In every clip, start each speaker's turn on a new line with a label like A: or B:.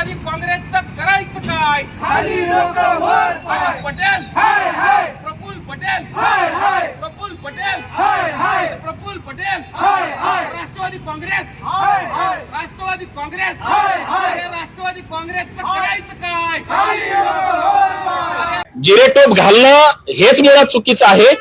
A: राष्ट्रवादी काँग्रेसचं करायचं काय?
B: खाली लोक वर पाय.
A: पटेल.
B: हाय हाय.
A: प्रफुल्ल पटेल.
B: हाय हाय.
A: प्रफुल्ल पटेल.
B: हाय हाय.
A: प्रफुल्ल पटेल.
B: हाय हाय.
A: राष्ट्रवादी काँग्रेस.
B: हाय हाय.
A: राष्ट्रवादी काँग्रेस.
B: हाय, हाय.
A: अरे राष्ट्रवादी काँग्रेसचं करायचं काय?
B: खाली लोक वर पाय.
C: जिरेटोप घालणं हेच मुळात चुकीचं आहे.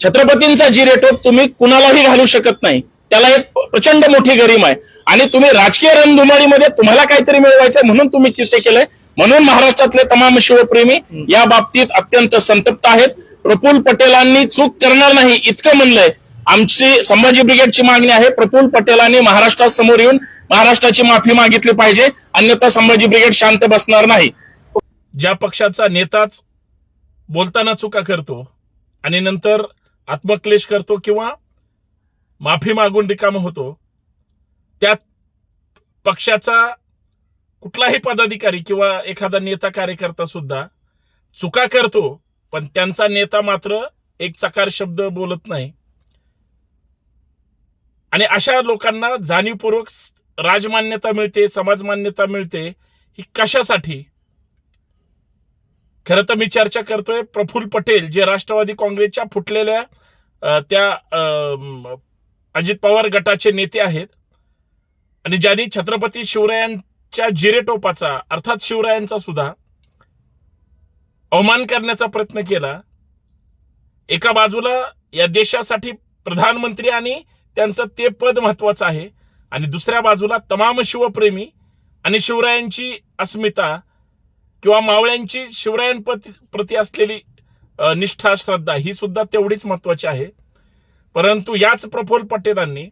C: छत्रपतींचा जिरेटोप तुम्ही कुणालाही घालू शकत नाही. त्याला एक प्रचंड मोठी गरीम आहे. आणि तुम्ही राजकीय रणधुमाळीमध्ये तुम्हाला काहीतरी मिळवायचंय म्हणून तुम्ही ते केलंय. म्हणून महाराष्ट्रातले तमाम शिवप्रेमी या बाबतीत अत्यंत संतप्त आहेत. प्रफुल पटेलांनी चूक करणार नाही इतकं म्हणलंय. आमची संभाजी ब्रिगेडची मागणी आहे प्रफुल पटेलांनी महाराष्ट्रासमोर येऊन महाराष्ट्राची माफी मागितली पाहिजे. अन्यथा संभाजी ब्रिगेड शांत बसणार नाही.
D: ज्या पक्षाचा नेताच बोलताना चुका करतो आणि नंतर आत्मक्लेश करतो किंवा माफी मागून रिकामा होतो. त्या पक्षाचा कुठलाही पदाधिकारी किंवा एखादा नेता कार्यकर्ता सुद्धा चुका करतो पण त्यांचा नेता मात्र एक चकार शब्द बोलत नाही. आणि अशा लोकांना जाणीवपूर्वक राजमान्यता मिळते समाजमान्यता मिळते ही कशासाठी? खरं तर मी चर्चा करतोय प्रफुल्ल पटेल जे राष्ट्रवादी काँग्रेसच्या फुटलेल्या त्या अजित पवार गटाचे नेते आहेत. आणि ज्यांनी छत्रपती शिवरायांच्या जिरेटोपाचा अर्थात शिवरायांचा सुद्धा अवमान करण्याचा प्रयत्न केला. एका बाजूला या देशासाठी प्रधानमंत्री आणि त्यांचं ते पद महत्वाचं आहे. आणि दुसऱ्या बाजूला तमाम शिवप्रेमी आणि शिवरायांची अस्मिता किंवा मावळ्यांची शिवरायांप्रती प्रति असलेली निष्ठा श्रद्धा ही सुद्धा तेवढीच महत्वाची आहे. परंतु याच प्रफुल्ल पटेलांनी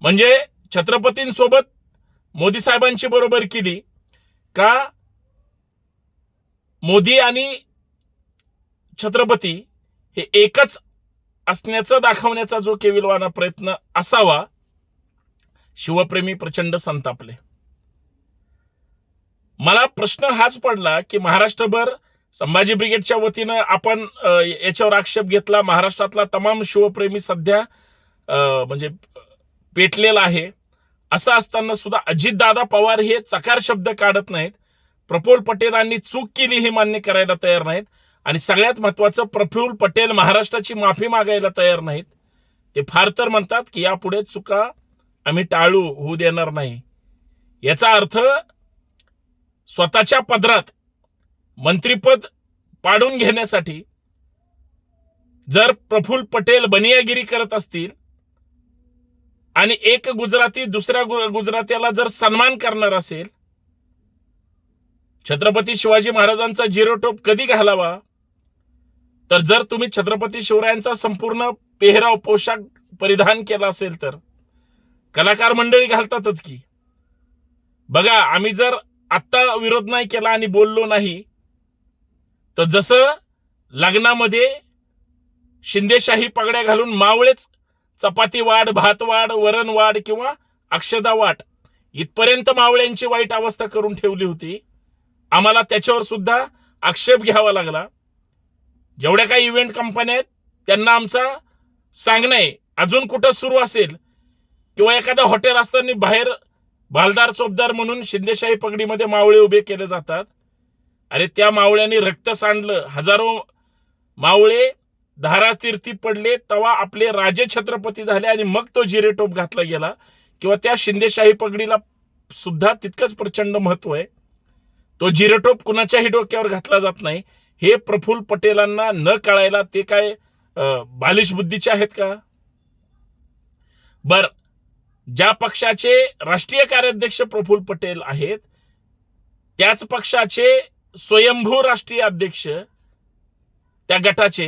D: म्हणजे छत्रपतींसोबत मोदी साहेबांची बरोबर केली का मोदी आणि छत्रपती हे एकच असण्याचं दाखवण्याचा जो केविलवाना प्रयत्न असावा शिवप्रेमी प्रचंड संतापले. मला प्रश्न हाच पडला की महाराष्ट्रभर संभाजी ब्रिगेडच्या वतीनं आपण याच्यावर आक्षेप घेतला. महाराष्ट्रातला तमाम शिवप्रेमी सध्या म्हणजे पेटलेला आहे. असं असताना सुद्धा अजितदादा पवार हे चकार शब्द काढत नाहीत. प्रफुल पटेलांनी चूक केली हे मान्य करायला तयार नाहीत. आणि सगळ्यात महत्वाचं प्रफुल पटेल महाराष्ट्राची माफी मागायला तयार नाहीत. ते फार तर म्हणतात की यापुढे चुका आम्ही टाळू होऊ देणार नाही. याचा अर्थ स्वतःच्या पदरात मंत्रीपद पाडून घेण्यासाठी जर प्रफुल्ल पटेल बनियागिरी करत असतील आणि एक गुजराती दुसऱ्या गुजरात्याला जर सन्मान करणार असेल छत्रपती शिवाजी महाराजांचा जिरोटोप कधी घालावा? तर जर तुम्ही छत्रपती शिवरायांचा संपूर्ण पेहराव पोशाख परिधान केला असेल तर. कलाकार मंडळी घालतातच की. बघा आम्ही जर आत्ता विरोध नाही केला आणि बोललो नाही तर जसं लग्नामध्ये शिंदेशाही पगड्या घालून मावळेच चपाती वाढ भात वाढ वरण वाढ किंवा अक्षदा वाट इथपर्यंत मावळ्यांची वाईट अवस्था करून ठेवली होती आम्हाला त्याच्यावर सुद्धा आक्षेप घ्यावा लागला. जेवढ्या काही इव्हेंट कंपन्या आहेत त्यांना आमचा सांगणं आहे अजून कुठं सुरू असेल किंवा एखादं हॉटेल असताना बाहेर भालदार चोपदार म्हणून शिंदेशाही पगडीमध्ये मावळे उभे केले जातात अरे त्या मावळ्याने रक्त सांडलं. हजारो मावळे धारातीर्थी पडले तेव्हा आपले राजे छत्रपती झाले आणि मग तो जिरेटोप घातला गेला. किंवा त्या शिंदेशाही पगडीला सुद्धा तितकंच प्रचंड महत्त्व आहे. तो जिरेटोप कुणाच्याही डोक्यावर घातला जात नाही. हे प्रफुल्ल पटेलांना न कळायला ते काय बालिश बुद्धीचे आहेत का? बर. ज्या पक्षाचे राष्ट्रीय कार्याध्यक्ष प्रफुल्ल पटेल आहेत त्याच पक्षाचे स्वयंभू राष्ट्रीय अध्यक्ष त्या गटाचे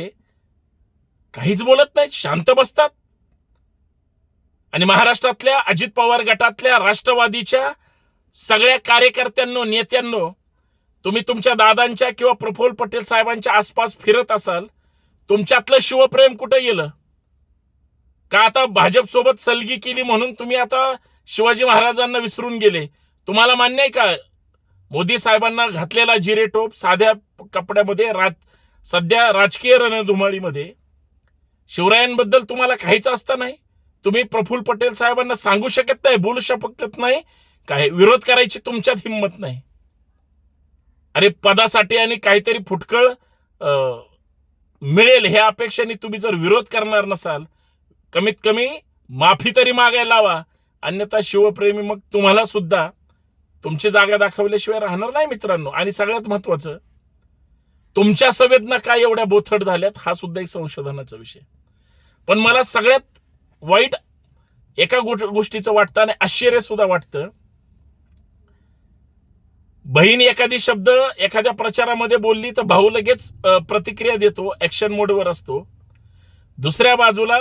D: काहीच बोलत नाहीत शांत बसतात. आणि महाराष्ट्रातल्या अजित पवार गटातल्या राष्ट्रवादीच्या सगळ्या कार्यकर्त्यांनो नेत्यांनो तुम्ही तुमच्या दादांच्या किंवा प्रफुल्ल पटेल साहेबांच्या आसपास फिरत असाल तुमच्यातलं शिवप्रेम कुठं गेलं? का आता भाजप सोबत सलगी केली म्हणून तुम्ही आता शिवाजी महाराजांना विसरून गेले? तुम्हाला मान्य आहे का मोदी साहेबांना घातलेला जिरे टोप साध्या कपड्यामध्ये राज सध्या राजकीय रणधुमाळीमध्ये. शिवरायांबद्दल तुम्हाला काहीच असता नाही. तुम्ही प्रफुल्ल पटेल साहेबांना सांगू शकत नाही बोलू शकत नाही. काय विरोध करायची तुमच्यात हिंमत नाही. अरे पदासाठी आणि काहीतरी फुटकळ मिळेल ह्या अपेक्षेने तुम्ही जर विरोध करणार नसाल कमीत कमी माफी तरी मागायला लावा. अन्यथा शिवप्रेमी मग तुम्हाला सुद्धा तुमची जागा दाखवल्याशिवाय राहणार नाही मित्रांनो. आणि सगळ्यात महत्वाचं तुमच्या संवेदना काय एवढ्या बोथट झाल्यात हा सुद्धा एक संशोधनाचा विषय. पण मला सगळ्यात वाईट एका गोष्टीचं वाटतं आणि आश्चर्य सुद्धा वाटतं. बहीण एखादी शब्द एखाद्या प्रचारामध्ये बोलली तर भाऊ लगेच प्रतिक्रिया देतो ऍक्शन मोडवर असतो. दुसऱ्या बाजूला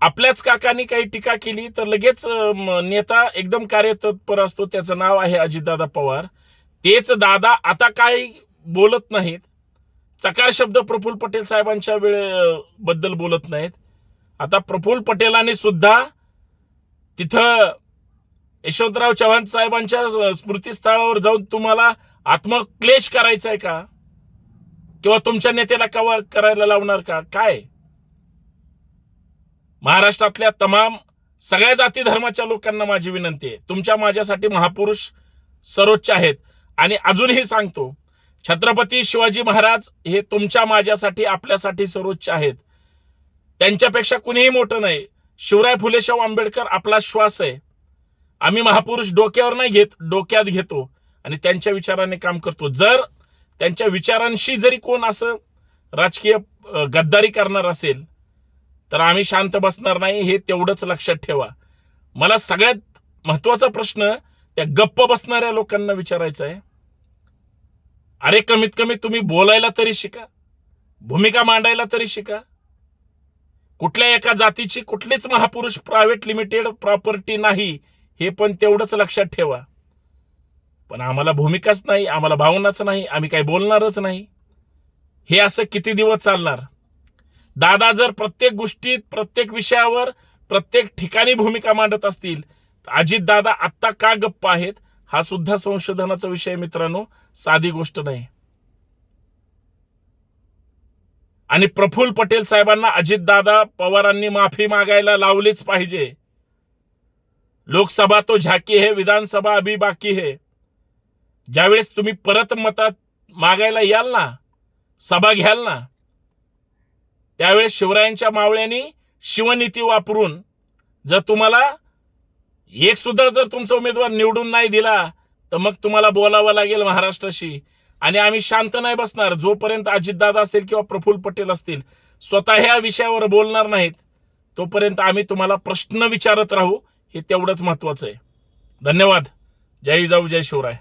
D: आपल्याच काकांनी काही टीका केली तर लगेच नेता एकदम कार्यतत्पर असतो. त्याचं नाव आहे अजितदादा पवार. तेच दादा आता काय बोलत नाहीत. चकार शब्द प्रफुल्ल पटेल साहेबांच्या वेळेबद्दल बोलत नाहीत. आता प्रफुल्ल पटेलांनी सुद्धा तिथं यशवंतराव चव्हाण साहेबांच्या स्मृतीस्थळावर जाऊन तुम्हाला आत्मक्लेश करायचा आहे का? किंवा तुमच्या नेत्याला कवा करायला लावणार का? काय? महाराष्ट्रातल्या तमाम सगळ्या जाती धर्माच्या लोकांना माझी विनंती आहे. तुमच्या माझ्यासाठी महापुरुष सर्वोच्च आहेत. आणि अजूनही सांगतो छत्रपती शिवाजी महाराज हे तुमच्या माझ्यासाठी आपल्यासाठी सर्वोच्च आहेत. त्यांच्यापेक्षा कुणीही मोठं नाही. शिवराय फुलेशाह आंबेडकर आपला श्वास आहे. आम्ही महापुरुष डोक्यावर नाही घेत डोक्यात घेतो. आणि त्यांच्या विचाराने काम करतो. जर त्यांच्या विचारांशी जरी कोण असं राजकीय गद्दारी करणार असेल तर आम्ही शांत बसणार नाही हे तेवढंच लक्षात ठेवा. मला सगळ्यात महत्त्वाचा प्रश्न त्या गप्प बसणाऱ्या लोकांना विचारायचा आहे. अरे कमीत कमी तुम्ही बोलायला तरी शिका. भूमिका मांडायला तरी शिका. कुठल्या एका जातीची कुठलीच महापुरुष प्रायव्हेट लिमिटेड प्रॉपर्टी नाही हे पण तेवढंच लक्षात ठेवा. पण आम्हाला भूमिकाच नाही आम्हाला भावनाच नाही आम्ही काही बोलणारच नाही. हे असं किती दिवस चालणार? दादा जर प्रत्येक गोष्टीत प्रत्येक विषयावर प्रत्येक ठिकाणी भूमिका मांडत असतील अजित दादा आत्ता का गप्प आहेत हा सुद्धा संशोधनाचा विषय मित्रांनो. साधी गोष्ट नाही. आणि प्रफुल्ल पटेल साहेबांना अजितदादा पवारांनी माफी मागायला लावलीच पाहिजे. लोकसभा तो झाकी हे विधानसभा अभी बाकी हे ज्यावेळेस तुम्ही परत मतात मागायला याल ना सभा घ्याल ना त्यावेळेस शिवरायांच्या मावळ्यांनी शिवनीती वापरून जर तुम्हाला एक सुद्धा जर तुमचा उमेदवार निवडून नाही दिला तर मग तुम्हाला बोलावं लागेल महाराष्ट्राशी. आणि आम्ही शांत नाही बसणार. जोपर्यंत अजितदादा असतील किंवा प्रफुल्ल पटेल असतील स्वतः ह्या विषयावर बोलणार नाहीत तोपर्यंत आम्ही तुम्हाला प्रश्न विचारत राहू हे तेवढंच महत्वाचं आहे. धन्यवाद. जय जाऊ जय शिवराय.